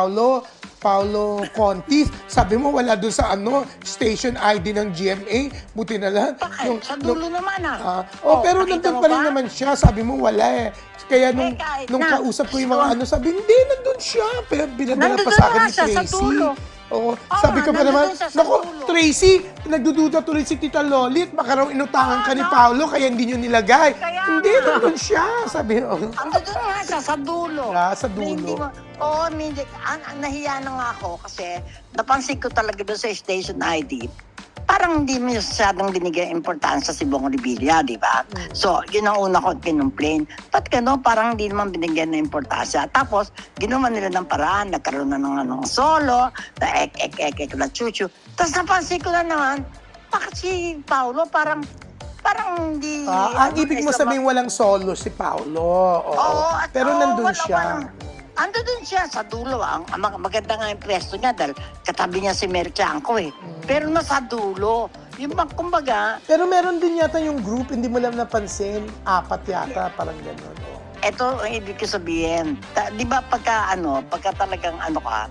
Paolo, Paolo Contis. Sabi mo wala doon sa ano, station ID ng GMA. Buti na lang. Bakit? Nung- sa nung- dulo naman ah. Ah, oh, pero nakita nandun pa rin naman siya. Sabi mo wala eh. Kaya nung, Eh, nung na. kausap ko yung mga So, ano, sabi, hindi, nandun siya. Pero binadala pa sa akin ni siya, sa Tracy. dulo. Oo. Ah, sabi ko pa naman, sa naku, dulo." Tracy, nagdududa tuloy si Tita Lolit. Baka raw inutangan ka ni Ah, Paolo, kaya hindi nyo nilagay. Kaya hindi, nga. nandun siya. Sabi ko, Ang doon nga siya, sa dulo. Ah, sa Na dulo. Hindi mo, oo, hindi, an, an, nahiya na nga ako kasi napansin ko talaga doon sa station ID, parang hindi mo masyadong binigyan importansya si Bong Revilla, di ba? Mm. So, yun ang una ko kinumplain. Ba't gano'n? Parang hindi naman binigyan ng importansya. Tapos, ginawa nila ng paraan, nagkaroon na ng anong solo, na ek, ek, ek, ek, na chuchu. Tapos napansin ko na naman, bakit si Paolo parang, parang hindi... ah, ang ano, ibig mo sabihin walang solo si Paolo. Oo. Oo, at pero oo, nandun wala- siya. walang- Ando dun siya sa dulo. Ang, ang mag- maganda nga yung pwesto niya dahil katabi niya si Mary Chanco eh. Mm. Pero nasa dulo. Yung bang kumbaga, Pero meron din yata yung group, hindi mo lang napansin. Apat yata, parang gano'n. Oh. ito ang ibig ko sabihin. Ta- di ba pagka ano, pagka talagang ano ka,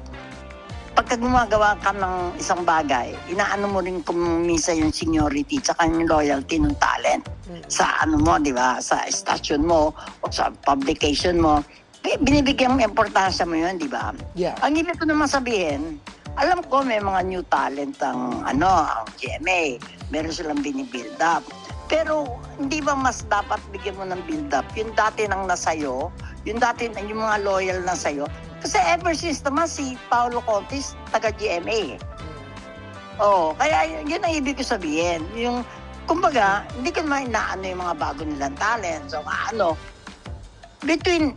pagka gumagawa ka ng isang bagay, inaano mo rin kung minsan yung seniority tsaka yung loyalty ng talent Mm. sa ano mo, di ba? Sa station mo o sa publication mo. Eh, Binibigyan mo importansya mo yun, di ba? Yeah. Ang ibig ko naman sabihin, alam ko may mga new talent ang ano, ang GMA. Meron silang binibuild up. Pero hindi ba mas dapat bigyan mo ng build up yung dati nang nasayo, yung dati yung mga loyal na sayo. Kasi ever since naman si Paolo Contis taga GMA. Oo, kaya yun, yun ang ibig ko sabihin. Yung, kumbaga, hindi ko naman inaano yung mga bago nilang talent. So, ano, between,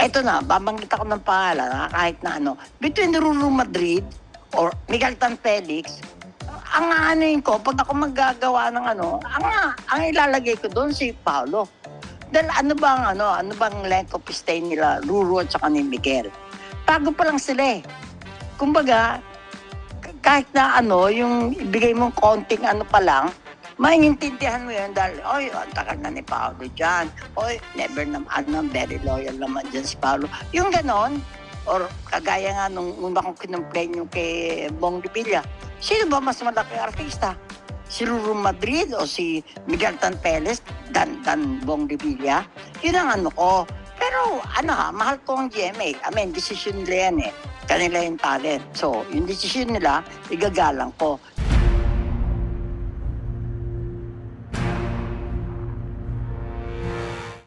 eto na, babanggit ako ng pangalan, ha, kahit na ano, between Ruru Madrid or Miguel Tan Felix, ang aanuin ko, pag ako maggagawa ng ano, ang, ang ilalagay ko doon si Paolo. Dahil ano bang ano, ano bang length of stay nila, Ruru at saka ni Miguel. Bago pa lang sila eh. Kumbaga, kahit na ano, yung ibigay mong konting ano pa lang, maintindihan mo yun dahil, oy, ang tagal na ni Paolo dyan. Oy, never na, ano, very loyal naman dyan si Paolo. Yung ganon, or kagaya nga nung una kong kinumplain yung kay Bong Revilla, sino ba mas malaki artista? Si Ruru Madrid o si Miguel Tanpeles dan, dan Bong Revilla? Yun ang ano ko. Pero ano ha, mahal ko ang GMA. I mean, decision nila yan eh. Kanila yung talent. So, yung decision nila, igagalang ko.